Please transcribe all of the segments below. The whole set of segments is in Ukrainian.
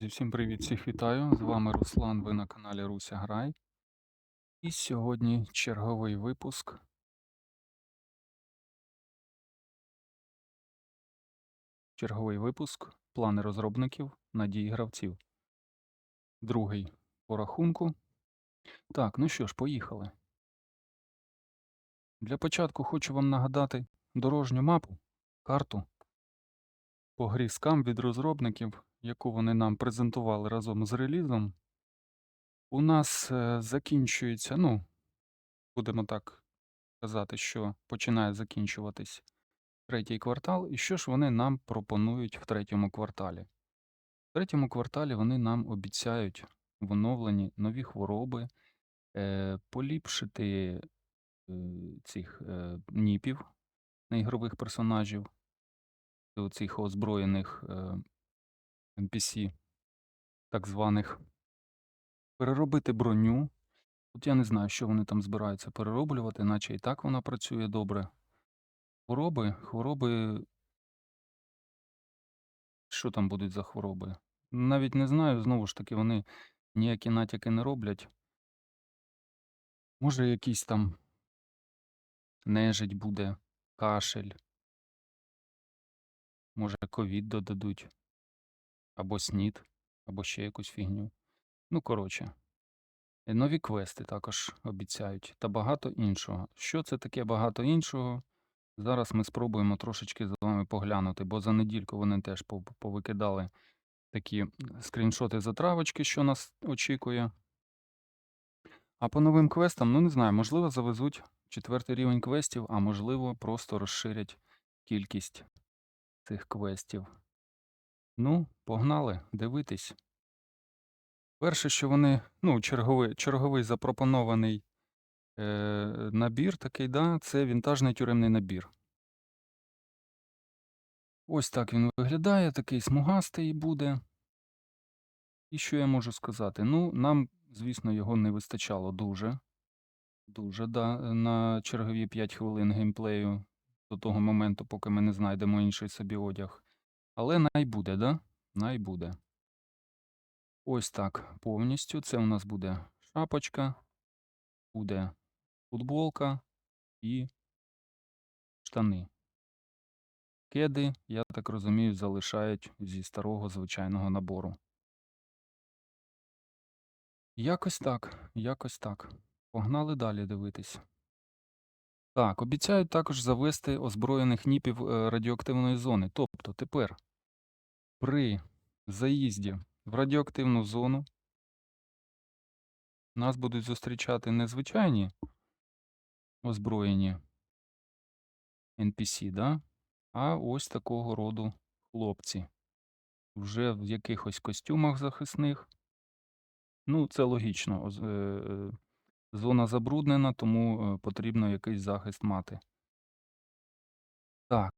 Всім привіт, всіх вітаю. З вами Руслан, ви на каналі Руся Грай. І сьогодні черговий випуск. Черговий випуск плани розробників надії гравців. Другий по рахунку. Так, ну що ж, поїхали. Для початку хочу вам нагадати дорожню мапу, карту по грі Scam від розробників, яку вони нам презентували разом з релізом. У нас е, закінчується, ну, будемо так казати, що починає закінчуватись третій квартал. І що ж вони нам пропонують в третьому кварталі? В третьому кварталі вони нам обіцяють в оновленні нові хвороби, е, поліпшити е, цих ніпів неігрових персонажів, цих озброєних NPC, так званих, переробити броню. От я не знаю, що вони там збираються перероблювати, наче і так вона працює добре. Хвороби, хвороби. Що там будуть за хвороби? Навіть не знаю, знову ж таки, вони ніякі натяки не роблять. Може, якийсь там нежить буде, кашель. Може, ковід додадуть, або снід, або ще якусь фігню. Ну, коротше. Нові квести також обіцяють, та багато іншого. Що це таке багато іншого? Зараз ми спробуємо трошечки з вами поглянути, бо за недільку вони теж повикидали такі скріншоти затравочки, що нас очікує. А по новим квестам, ну не знаю, можливо, завезуть четвертий рівень квестів, а можливо, просто розширять кількість цих квестів. Ну, погнали, дивитись. Перше, що вони, ну, черговий, черговий запропонований е, набір такий, да, це вінтажний тюремний набір. Ось так він виглядає, такий смугастий буде. І що я можу сказати? Ну, нам, звісно, його не вистачало дуже. Дуже, да, на чергові 5 хвилин геймплею до того моменту, поки ми не знайдемо інший собі одяг. Але най буде, да? Най буде. Ось так повністю. Це у нас буде шапочка, буде футболка і штани. Кеди, я так розумію, залишають зі старого звичайного набору. Якось так, якось так. Погнали далі дивитись. Так, обіцяють також завести озброєних ніпів е, радіоактивної зони. Тобто тепер при заїзді в радіоактивну зону нас будуть зустрічати не звичайні озброєні NPC, да? а ось такого роду хлопці. Вже в якихось костюмах захисних. Ну, це логічно. е, е, Зона забруднена, тому е, потрібно якийсь захист мати. Так,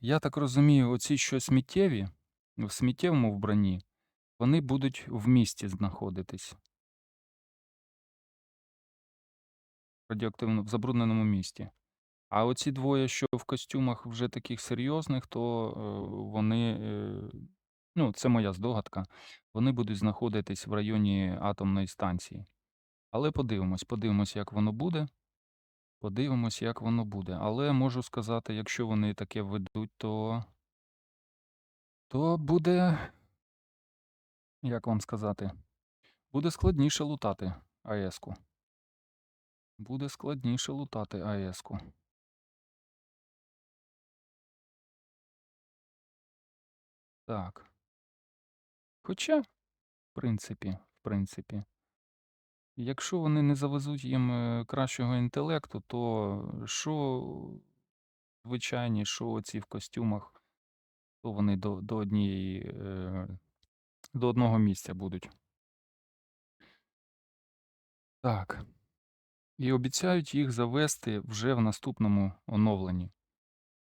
я так розумію, оці що сміттєві, в сміттєвому вбранні, вони будуть в місті знаходитись. Радіоактивно в забрудненому місті. А оці двоє, що в костюмах вже таких серйозних, то е, вони, е, ну, це моя здогадка, вони будуть знаходитись в районі атомної станції. Але подивимось, подивимось, як воно буде. Подивимось, як воно буде. Але можу сказати, якщо вони таке ведуть, то, то буде, як вам сказати, буде складніше лутати АЕС-ку. Буде складніше лутати АЕС-ку. Так. Хоча, в принципі, в принципі, якщо вони не завезуть їм е, кращого інтелекту, то що звичайні, що оці в костюмах, то вони до, до однієї, е, до одного місця будуть. Так. І обіцяють їх завести вже в наступному оновленні.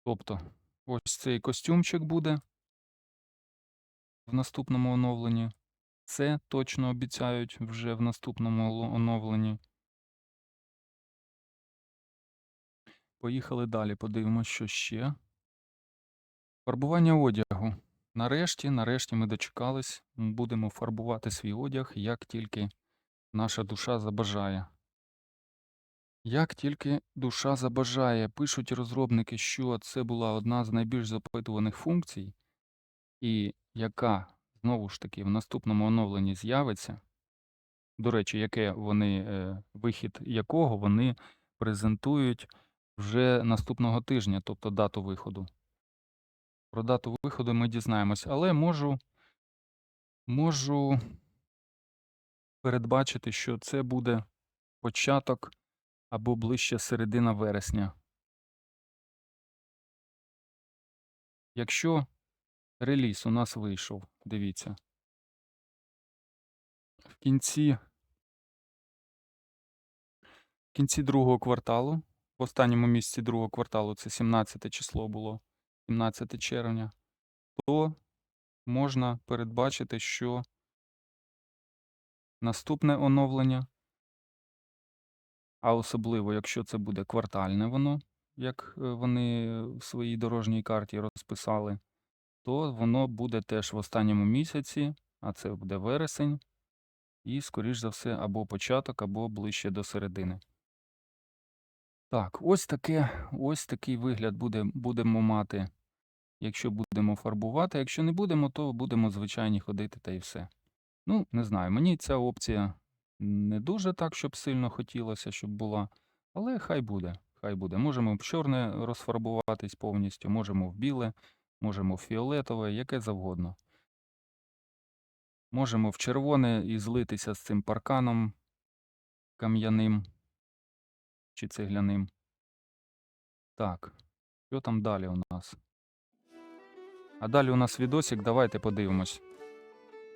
Тобто, ось цей костюмчик буде в наступному оновленні. Це точно обіцяють вже в наступному оновленні. Поїхали далі, подивимося, що ще. Фарбування одягу. Нарешті, нарешті ми дочекались. Будемо фарбувати свій одяг, як тільки наша душа забажає. Як тільки душа забажає, пишуть розробники, що це була одна з найбільш запитуваних функцій, і яка знову ж таки в наступному оновленні з'явиться. До речі, яке вони, е, вихід якого вони презентують вже наступного тижня, тобто дату виходу. Про дату виходу ми дізнаємось, але можу, можу передбачити, що це буде початок або ближче середина вересня. Якщо реліз у нас вийшов, дивіться. В кінці, в кінці другого кварталу, в останньому місяці другого кварталу, це 17 число було, 17 червня, то можна передбачити, що наступне оновлення, а особливо, якщо це буде квартальне воно, як е, вони в своїй дорожній карті розписали, то воно буде теж в останньому місяці, а це буде вересень, і, скоріш за все, або початок, або ближче до середини. Так, ось таке, ось такий вигляд буде, будемо мати, якщо будемо фарбувати. Якщо не будемо, то будемо звичайні ходити та і все. Ну, не знаю, мені ця опція не дуже так, щоб сильно хотілося, щоб була, але хай буде. Хай буде. Можемо в чорне розфарбуватись повністю, можемо в біле, можемо в фіолетове, яке завгодно. Можемо в червоне і злитися з цим парканом кам'яним чи цегляним. Так, що там далі у нас? А далі у нас відосик, давайте подивимось.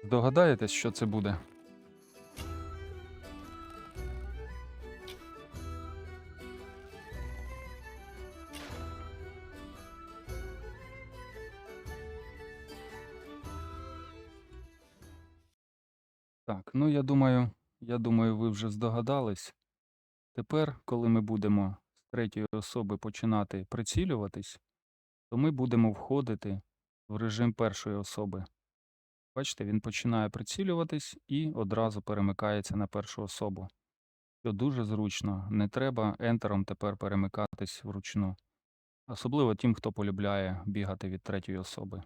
Здогадаєтесь, що це буде? Так, ну я думаю, я думаю, ви вже здогадались. Тепер, коли ми будемо з третьої особи починати прицілюватись, то ми будемо входити в режим першої особи. Бачите, він починає прицілюватись і одразу перемикається на першу особу. Що дуже зручно, не треба ентером тепер перемикатись вручну. Особливо тим, хто полюбляє бігати від третьої особи.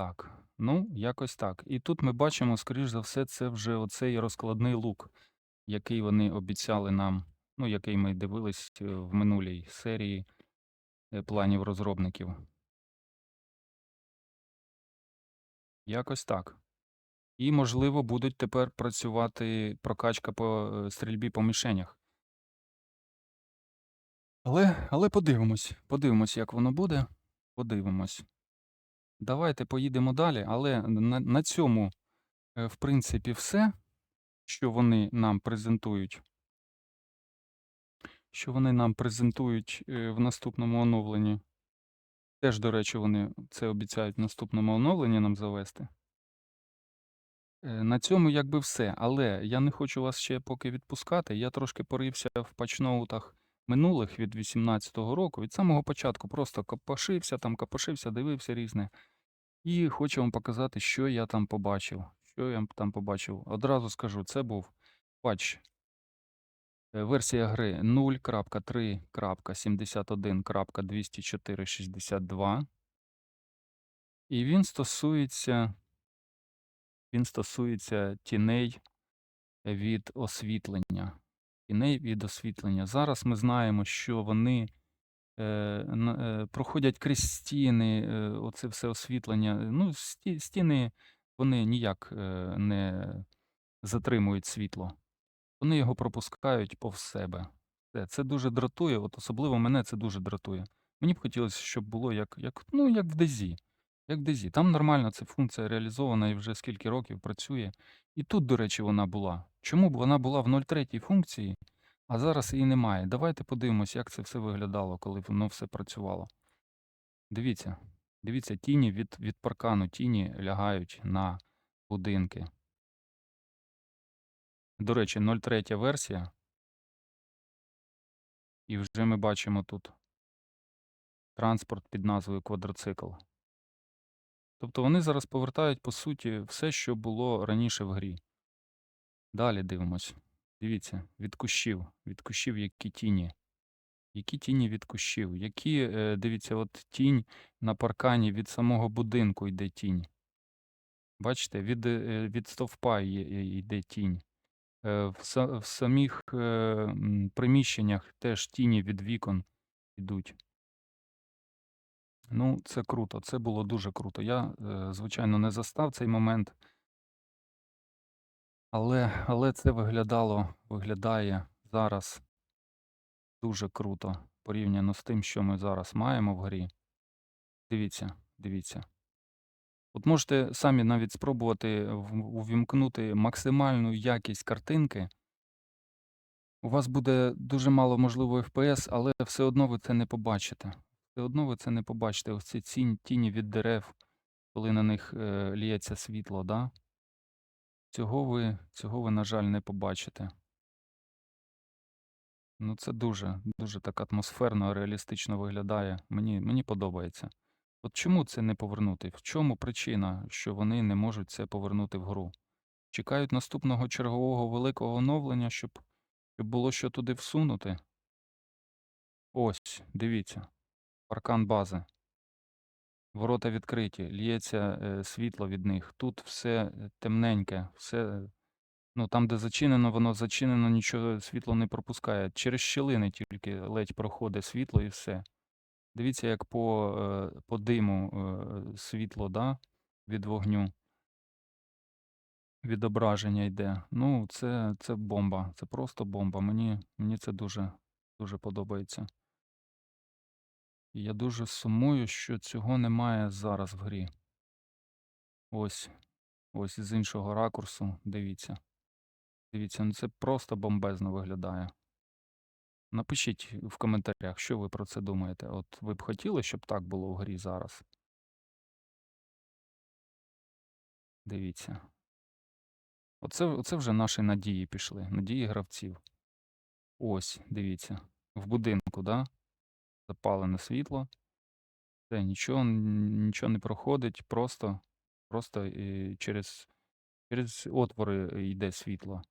Так, ну, якось так. І тут ми бачимо, скоріш за все, це вже оцей розкладний лук, який вони обіцяли нам, ну, який ми дивились е, в минулій серії е, планів розробників. Якось так. І, можливо, будуть тепер працювати прокачка по е, стрільбі по мішенях. Але, але подивимось, подивимось, як воно буде. Подивимось. Давайте поїдемо далі, але на, на цьому, е, в принципі, все, що вони нам презентують. Що вони нам презентують е, в наступному оновленні. Теж, до речі, вони це обіцяють в наступному оновленні нам завести. Е, На цьому якби все. Але я не хочу вас ще поки відпускати. Я трошки порився в патчноутах минулих від 18-го року. Від самого початку просто копошився, там копошився, дивився різне. І хочу вам показати, що я там побачив. Що я там побачив. Одразу скажу, це був патч. е, Версія гри 0.3.71.204.62. І він стосується він стосується тіней від освітлення. Тіней від освітлення. Зараз ми знаємо, що вони е, е, проходять крізь стіни, е, оце все освітлення. Ну, сті- стіни вони ніяк не затримують світло. Вони його пропускають повз себе. Це, це дуже дратує, от особливо мене це дуже дратує. Мені б хотілося, щоб було як, як, ну, як в Дезі. Як Дезі. Там нормально ця функція реалізована і вже скільки років працює. І тут, до речі, вона була. Чому б вона була в 0.3 функції, а зараз її немає? Давайте подивимось, як це все виглядало, коли воно все працювало. Дивіться, дивіться, тіні від, від паркану, тіні лягають на будинки. До речі, 0.3 версія. І вже ми бачимо тут транспорт під назвою квадроцикл. Тобто вони зараз повертають, по суті, все, що було раніше в грі. Далі дивимось. Дивіться, від кущів. Від кущів які тіні. Які тіні від кущів? Які, е, дивіться, от тінь на паркані від самого будинку йде тінь. Бачите, від, е, від стовпа є- йде тінь. Е, В, самих е, приміщеннях теж тіні від вікон йдуть. Ну, це круто, це було дуже круто. Я, е, звичайно, не застав цей момент, але, але це виглядало, виглядає зараз дуже круто порівняно з тим, що ми зараз маємо в грі. Дивіться, дивіться. От можете самі навіть спробувати увімкнути максимальну якість картинки. У вас буде дуже мало, можливо, FPS, але все одно ви це не побачите. Все одно ви це не побачите. Ось ці цінь- тіні від дерев, коли на них е, ліється світло, да? Цього ви, цього ви, на жаль, не побачите. Ну, це дуже, дуже так атмосферно, реалістично виглядає. Мені, мені подобається. От чому це не повернути? В чому причина, що вони не можуть це повернути в гру? Чекають наступного чергового великого оновлення, щоб, щоб було що туди всунути? Ось, дивіться, паркан бази. Ворота відкриті, лється е, світло від них. Тут все е, темненьке, все. Ну, там, де зачинено, воно зачинено, нічого світло не пропускає. Через щілини тільки ледь проходить світло і все. Дивіться, як по, е, по диму світло да, від вогню, відображення йде. Ну, це, це бомба, це просто бомба. Мені, мені це дуже, дуже подобається. І я дуже сумую, що цього немає зараз в грі. Ось, ось з іншого ракурсу, дивіться. Дивіться, ну це просто бомбезно виглядає. Напишіть в коментарях, що ви про це думаєте. От ви б хотіли, щоб так було в грі зараз? Дивіться. Оце, оце вже наші надії пішли, надії гравців. Ось, дивіться. В будинку, да? Запалене світло. Все, нічого, нічого не проходить, просто, просто е, через, через отвори йде світло,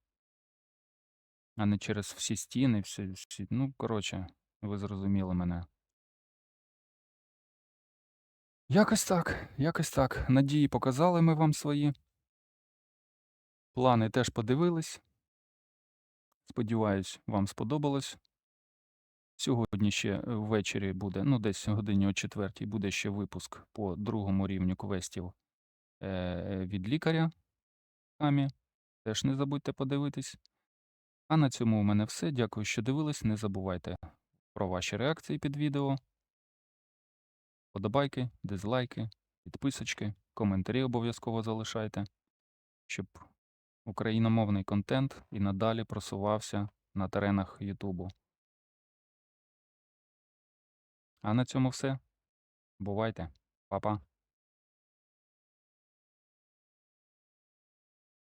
а не через всі стіни, всі, всі. Ну, коротше, ви зрозуміли мене. Якось так, якось так. Надії показали ми вам свої. Плани теж подивились. Сподіваюсь, вам сподобалось. Сьогодні ще е, ввечері буде, ну десь годині о четвертій, буде ще випуск по другому рівню квестів е, від лікаря. Амі. Теж не забудьте подивитись. А на цьому у мене все. Дякую, що дивились. Не забувайте про ваші реакції під відео. Подобайки, дизлайки, підписочки, коментарі обов'язково залишайте, щоб україномовний контент і надалі просувався на теренах Ютубу. А на цьому все. Бувайте, Па-па.